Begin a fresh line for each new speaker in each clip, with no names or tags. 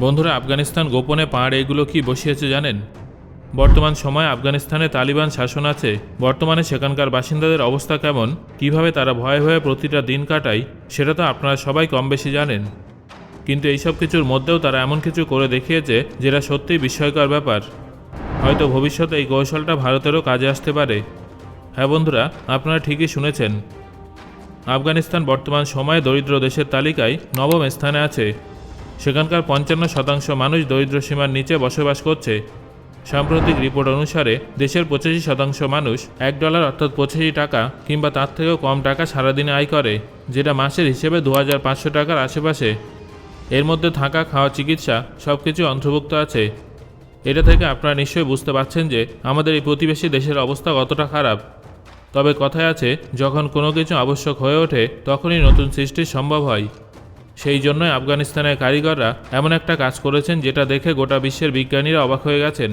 বন্ধুরা, আফগানিস্তান গোপনে পাহাড় এগুলো কি বসিয়েছে জানেন? বর্তমান সময়ে আফগানিস্তানে তালিবান শাসন আছে। বর্তমানে সেখানকার বাসিন্দাদের অবস্থা কেমন? কীভাবে তারা ভয়ে ভয়ে প্রতিটা দিন কাটায়? সেটা তো আপনারা সবাই কম বেশি জানেন। কিন্তু এইসব কিছুর মধ্যেও তারা এমন কিছু করে দেখিয়েছে যেটা সত্যিই বিস্ময়কর ব্যাপার। হয়তো ভবিষ্যতে এই কৌশলটা ভারতেরও কাজে আসতে পারে। হ্যাঁ বন্ধুরা, আপনারা ঠিকই শুনেছেন। আফগানিস্তান বর্তমান সময়ে দরিদ্র দেশের তালিকায় নবম স্থানে আছে। সেখানকার পঞ্চান্ন শতাংশ মানুষ দরিদ্র সীমার নিচে বসবাস করছে। সাম্প্রতিক রিপোর্ট অনুসারে দেশের পঁচাশি শতাংশ মানুষ এক ডলার অর্থাৎ পঁচাশি টাকা কিংবা তার থেকেও কম টাকা সারাদিনে আয় করে, যেটা মাসের হিসেবে দু হাজার পাঁচশো টাকার আশেপাশে। এর মধ্যে থাকা খাওয়া, চিকিৎসা সব কিছু অন্তর্ভুক্ত আছে। এটা থেকে আপনারা নিশ্চয়ই বুঝতে পারছেন যে আমাদের এই প্রতিবেশী দেশের অবস্থা কতটা খারাপ। তবে কথায় আছে, যখন কোনো কিছু আবশ্যক হয়ে ওঠে, তখনই নতুন সৃষ্টি সম্ভব হয়। সেই জন্যই আফগানিস্তানের কারিগররা এমন একটা কাজ করেছেন যেটা দেখে গোটা বিশ্বের বিজ্ঞানীরা অবাক হয়ে গেছেন।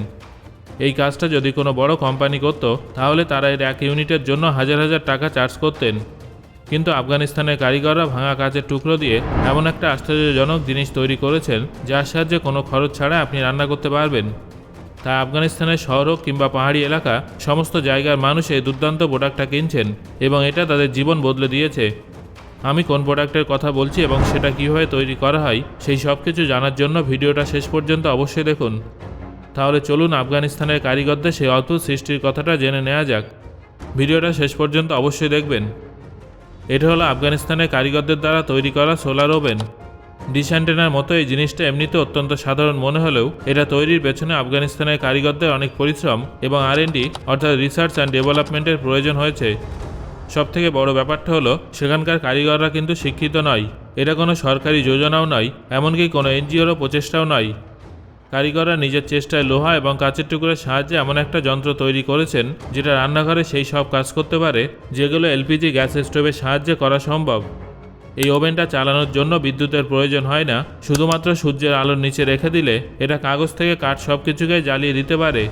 এই কাজটা যদি কোনো বড় কোম্পানি করতো, তাহলে তারা এর এক ইউনিটের জন্য হাজার হাজার টাকা চার্জ করতেন। কিন্তু আফগানিস্তানের কারিগররা ভাঙা কাচের টুকরো দিয়ে এমন একটা আশ্চর্যজনক জিনিস তৈরি করেছেন, যার সাহায্যে কোনো খরচ ছাড়া আপনি রান্না করতে পারবেন। তা আফগানিস্তানের শহর হোক কিংবা পাহাড়ি এলাকা, সমস্ত জায়গার মানুষ এই দুর্দান্ত প্রোডাক্টটা কিনছেন এবং এটা তাদের জীবন বদলে দিয়েছে। আমি কোন প্রোডাক্টের কথা বলছি এবং সেটা কীভাবে তৈরি করা হয়, সেই সব কিছু জানার জন্য ভিডিওটা শেষ পর্যন্ত অবশ্যই দেখুন। তাহলে চলুন আফগানিস্তানের কারিগরদের সেই অদ্ভুত সৃষ্টির কথাটা জেনে নেওয়া যাক। ভিডিওটা শেষ পর্যন্ত অবশ্যই দেখবেন। এটা হলো আফগানিস্তানের কারিগরদের দ্বারা তৈরি করা সোলার ওভেন। ডিশ মতো এই জিনিসটা এমনিতে অত্যন্ত সাধারণ মনে হলেও এটা তৈরির পেছনে আফগানিস্তানের কারিগরদের অনেক পরিশ্রম এবং আর অর্থাৎ রিসার্চ অ্যান্ড ডেভেলপমেন্টের প্রয়োজন হয়েছে। সবথেকে বড় ব্যাপারটা হলো, সেখানকার কারিগররা কিন্তু শিক্ষিত নয়। এটা কোনো সরকারি যোজনাও নয়, এমনকি কোনো এনজিওরও প্রচেষ্টাও নয়। কারিগররা নিজের চেষ্টায় লোহা এবং কাঁচের টুকরোর সাহায্যে এমন একটা যন্ত্র তৈরি করেছেন, যেটা রান্নাঘরে সেই সব কাজ করতে পারে, যেগুলো এলপিজি গ্যাস স্টোভের সাহায্যে করা সম্ভব। এই ওভেনটা চালানোর জন্য বিদ্যুতের প্রয়োজন হয় না, শুধুমাত্র সূর্যের আলোর নিচে রেখে দিলে এটা কাগজ থেকে কাঠ সব কিছুকে জ্বালিয়ে দিতে পারে।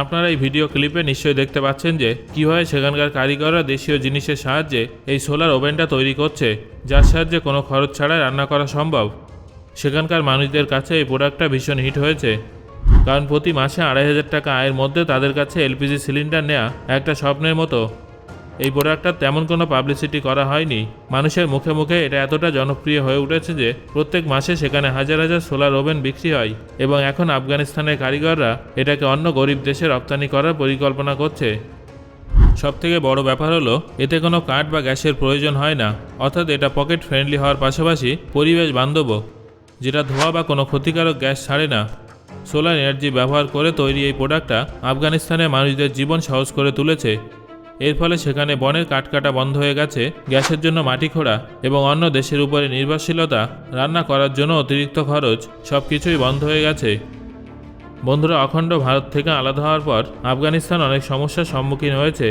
আপনারা এই ভিডিও ক্লিপে নিশ্চয়ই দেখতে পাচ্ছেন যে কীভাবে সেখানকার কারিগররা দেশীয় জিনিসের সাহায্যে এই সোলার ওভেনটা তৈরি করছে, যার সাহায্যে কোনো খরচ ছাড়াই রান্না করা সম্ভব। সেখানকার মানুষদের কাছে এই প্রোডাক্টটা ভীষণ হিট হয়েছে। কারণ প্রতি মাসে আড়াই হাজার টাকা আয়ের মধ্যে তাদের কাছে এলপিজি সিলিন্ডার নেওয়া একটা স্বপ্নের মতো। এই প্রোডাক্টটার তেমন কোনো পাবলিসিটি করা হয়নি। মানুষের মুখে মুখে এটা এতটা জনপ্রিয় হয়ে উঠেছে যে, প্রত্যেক মাসে সেখানে হাজার হাজার সোলার ওভেন বিক্রি হয় এবং এখন আফগানিস্তানের কারিগররা এটাকে অন্য গরিব দেশে রপ্তানি করার পরিকল্পনা করছে। সবথেকে বড় ব্যাপার হলো, এতে কোনো কাঠ বা গ্যাসের প্রয়োজন হয় না, অর্থাৎ এটা পকেট ফ্রেন্ডলি হওয়ার পাশাপাশি পরিবেশ বান্ধবও, যেটা ধোয়া বা কোনো ক্ষতিকারক গ্যাস ছাড়ে না। সোলার এনার্জি ব্যবহার করে তৈরি এই প্রোডাক্টটা আফগানিস্তানের মানুষদের জীবন সহজ করে তুলেছে। এর ফলে সেখানে বনের কাঠ কাটা বন্ধ হয়ে গেছে, গ্যাসের জন্য মাটি খোঁড়া এবং অন্য দেশের উপরে নির্ভরশীলতা রান্না করার জন্য অতিরিক্ত খরচ সব কিছুই বন্ধ হয়ে গেছে। বন্ধুরা, অখণ্ড ভারত থেকে আলাদা হওয়ার পর আফগানিস্তান অনেক সমস্যার সম্মুখীন হয়েছে।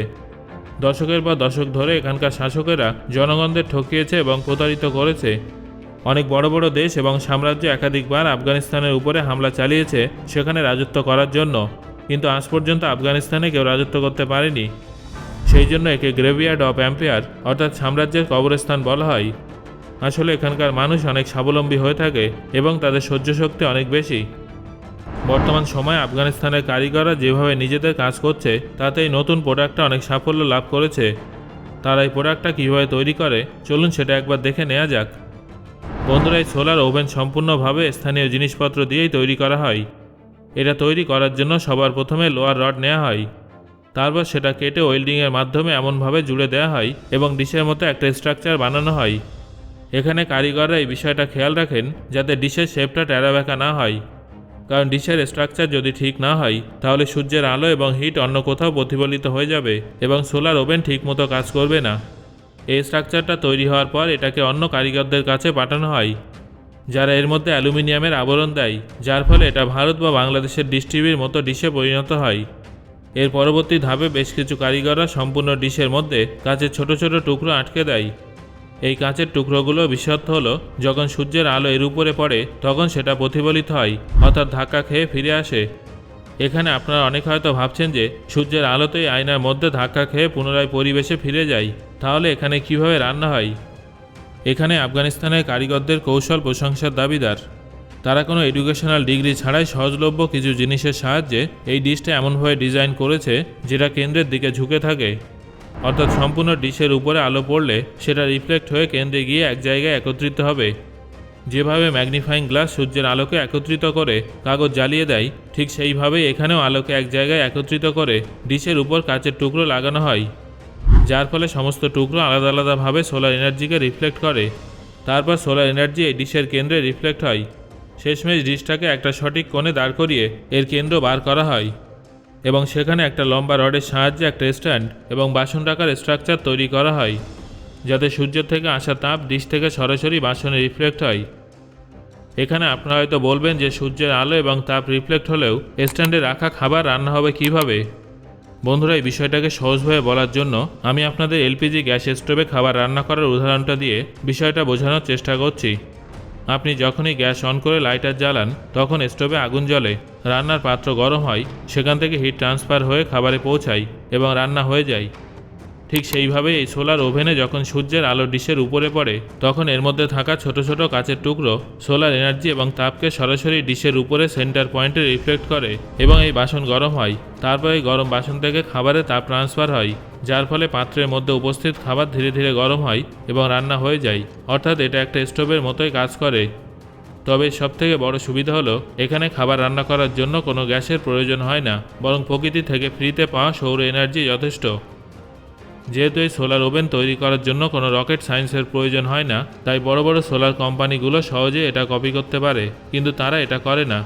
দশকের পর দশক ধরে এখানকার শাসকেরা জনগণদের ঠকিয়েছে এবং প্রতারিত করেছে। অনেক বড় বড় দেশ এবং সাম্রাজ্য একাধিকবার আফগানিস্তানের উপরে হামলা চালিয়েছে, সেখানে রাজত্ব করার জন্য। কিন্তু আজ পর্যন্ত আফগানিস্তানে কেউ রাজত্ব করতে পারেনি। সেই জন্য একে গ্রেভিয়ার্ড অফ অ্যাম্পেয়ার অর্থাৎ সাম্রাজ্যের কবরস্থান বলা হয়। আসলে এখানকার মানুষ অনেক স্বাবলম্বী হয়ে থাকে এবং তাদের সহ্য শক্তি অনেক বেশি। বর্তমান সময়ে আফগানিস্তানের কারিগররা যেভাবে নিজেদের কাজ করছে তাতে এই নতুন প্রোডাক্টটা অনেক সাফল্য লাভ করেছে। তারা এই প্রোডাক্টটা কীভাবে তৈরি করে, চলুন সেটা একবার দেখে নেওয়া যাক। বন্ধুরা, এই সোলার ওভেন সম্পূর্ণভাবে স্থানীয় জিনিসপত্র দিয়েই তৈরি করা হয়। এটা তৈরি করার জন্য সবার প্রথমে লোয়ার রড নেওয়া হয়। তারপর সেটা কেটে ওয়েল্ডিংয়ের মাধ্যমে এমনভাবে জুড়ে দেওয়া হয় এবং ডিশের মতো একটা স্ট্রাকচার বানানো হয়। এখানে কারিগররা এই বিষয়টা খেয়াল রাখেন যাতে ডিশের শেপটা টেরাবেঁকা না হয়। কারণ ডিশের স্ট্রাকচার যদি ঠিক না হয়, তাহলে সূর্যের আলো এবং হিট অন্য কোথাও প্রতিফলিত হয়ে যাবে এবং সোলার ওভেন ঠিকমতো কাজ করবে না। এই স্ট্রাকচারটা তৈরি হওয়ার পর এটাকে অন্য কারিগরদের কাছে পাঠানো হয়, যারা এর মধ্যে অ্যালুমিনিয়ামের আবরণ দেয়, যার ফলে এটা ভারত বা বাংলাদেশের ডিশ টিভির মতো ডিশে পরিণত হয়। এর পরবর্তী ধাপে বেশ কিছু কারিগররা সম্পূর্ণ ডিশের মধ্যে কাঁচের ছোট ছোট টুকরো আটকে দেয়। এই কাঁচের টুকরোগুলো বিশ্বত্ব হলো, যখন সূর্যের আলো এর উপরে পড়ে, তখন সেটা প্রতিফলিত হয়, অর্থাৎ ধাক্কা খেয়ে ফিরে আসে। এখানে আপনারা অনেক হয়তো ভাবছেন যে, সূর্যের আলোতেই আয়নার মধ্যে ধাক্কা খেয়ে পুনরায় পরিবেশে ফিরে যায় তাহলে এখানে কীভাবে রান্না হয়? এখানে আফগানিস্তানের কারিগরদের কৌশল প্রশংসার দাবিদার। তারা কোনো এডুকেশনাল ডিগ্রি ছাড়াই সহজলভ্য কিছু জিনিসের সাহায্যে এই ডিশটা এমনভাবে ডিজাইন করেছে যেটা কেন্দ্রের দিকে ঝুঁকে থাকে। অর্থাৎ সম্পূর্ণ ডিশের উপরে আলো পড়লে সেটা রিফ্লেক্ট হয়ে কেন্দ্রে গিয়ে এক জায়গায় একত্রিত হবে। যেভাবে ম্যাগনিফাইং গ্লাস সূর্যের আলোকে একত্রিত করে কাগজ জ্বালিয়ে দেয়, ঠিক সেইভাবেই এখানেও আলোকে এক জায়গায় একত্রিত করে ডিশের উপর কাচের টুকরো লাগানো হয়। যার ফলে সমস্ত টুকরো আলাদা আলাদাভাবে সোলার এনার্জিকে রিফ্লেক্ট করে। তারপর সোলার এনার্জি এই ডিশের কেন্দ্রে রিফ্লেক্ট হয়। শেষমেশ ডিশটাকে একটা সঠিক কোণে দাঁড় করিয়ে এর কেন্দ্র বার করা হয় এবং সেখানে একটা লম্বা রডের সাহায্যে একটা স্ট্যান্ড এবং বাসন রাখার স্ট্রাকচার তৈরি করা হয়, যাতে সূর্যের থেকে আসা তাপ ডিশ থেকে সরাসরি বাসনে রিফ্লেক্ট হয়। এখানে আপনারা হয়তো বলবেন যে সূর্যের আলো এবং তাপ রিফ্লেক্ট হলেও স্ট্যান্ডে রাখা খাবার রান্না হবে কীভাবে? বন্ধুরা, এই বিষয়টাকে সহজভাবে বলার জন্য আমি আপনাদের এলপিজি গ্যাস স্টোভে খাবার রান্না করার উদাহরণটা দিয়ে বিষয়টা বোঝানোর চেষ্টা করছি। আপনি যখনই গ্যাস অন করে লাইটার জ্বালান, তখন স্টোভে আগুন জ্বলে। রান্নার পাত্র গরম হয়, সেখান থেকে হিট ট্রান্সফার হয়ে খাবারে পৌঁছায় এবং রান্না হয়ে যায়। ঠিক সেইভাবেই এই সোলার ওভেনে যখন সূর্যের আলো ডিশের উপরে পড়ে, তখন এর মধ্যে থাকা ছোট ছোট কাচের টুকরো সোলার এনার্জি এবং তাপকে সরাসরি ডিশের উপরে সেন্টার পয়েন্টে রিফ্লেক্ট করে এবং এই বাসন গরম হয়। তারপর এই গরম বাসন থেকে খাবারে তাপ ট্রান্সফার হয়। যার ফলে পাত্রের মধ্যে উপস্থিত খাবার ধীরে ধীরে গরম হয় এবং রান্না হয়ে যায়। অর্থাৎ এটা একটা স্টোভের মতোই কাজ করে। তবে সবথেকে বড় সুবিধা হলো, এখানে খাবার রান্না করার জন্য কোনো গ্যাসের প্রয়োজন হয় না, বরং প্রকৃতি থেকে ফ্রিতে পাওয়া সৌর এনার্জি যথেষ্ট। যেহেতু এই সোলার ওভেন তৈরি করার জন্য কোনো রকেট সায়েন্সের প্রয়োজন হয় না, তাই বড় বড় সোলার কোম্পানিগুলো সহজে এটা কপি করতে পারে, কিন্তু তারা এটা করে না।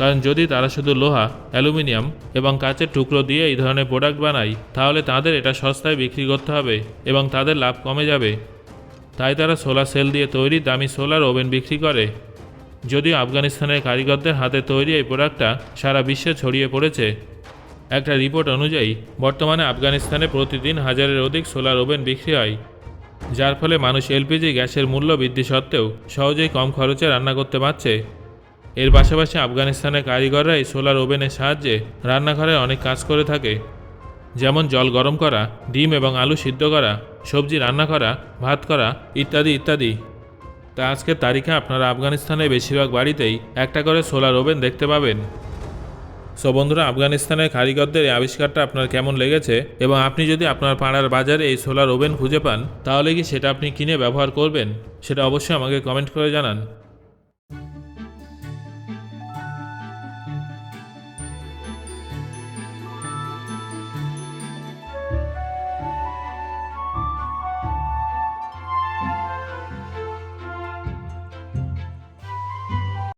কারণ যদি তারা শুধু লোহা, অ্যালুমিনিয়াম এবং কাচের টুকরো দিয়ে এই ধরনের প্রোডাক্ট বানায়, তাহলে তাদের এটা সস্তায় বিক্রি করতে হবে এবং তাদের লাভ কমে যাবে। তাই তারা সোলার সেল দিয়ে তৈরি দামি সোলার ওভেন বিক্রি করে। যদিও আফগানিস্তানের কারিগরদের হাতে তৈরি এই প্রোডাক্টটা সারা বিশ্বে ছড়িয়ে পড়েছে। একটা রিপোর্ট অনুযায়ী, বর্তমানে আফগানিস্তানে প্রতিদিন হাজারের অধিক সোলার ওভেন বিক্রি হয়, যার ফলে মানুষ এলপিজি গ্যাসের মূল্য বৃদ্ধি সত্ত্বেও সহজেই কম খরচে রান্না করতে পারছে। এর পাশাপাশি আফগানিস্তানের কারিগররা এই সোলার ওভেনের সাহায্যে রান্নাঘরে অনেক কাজ করে থাকে। যেমন জল গরম করা, ডিম এবং আলু সিদ্ধ করা, সবজি রান্না করা, ভাত করা ইত্যাদি ইত্যাদি। তা আজকের তারিখে আপনারা আফগানিস্তানের বেশিরভাগ বাড়িতেই একটা করে সোলার ওভেন দেখতে পাবেন। সো বন্ধুরা, আফগানিস্তানের কারিগরদের এই আবিষ্কারটা আপনার কেমন লেগেছে এবং আপনি যদি আপনার পাড়ার বাজারে এই সোলার ওভেন খুঁজে পান, তাহলে কি সেটা আপনি কিনে ব্যবহার করবেন? সেটা অবশ্যই আমাকে কমেন্ট করে জানান।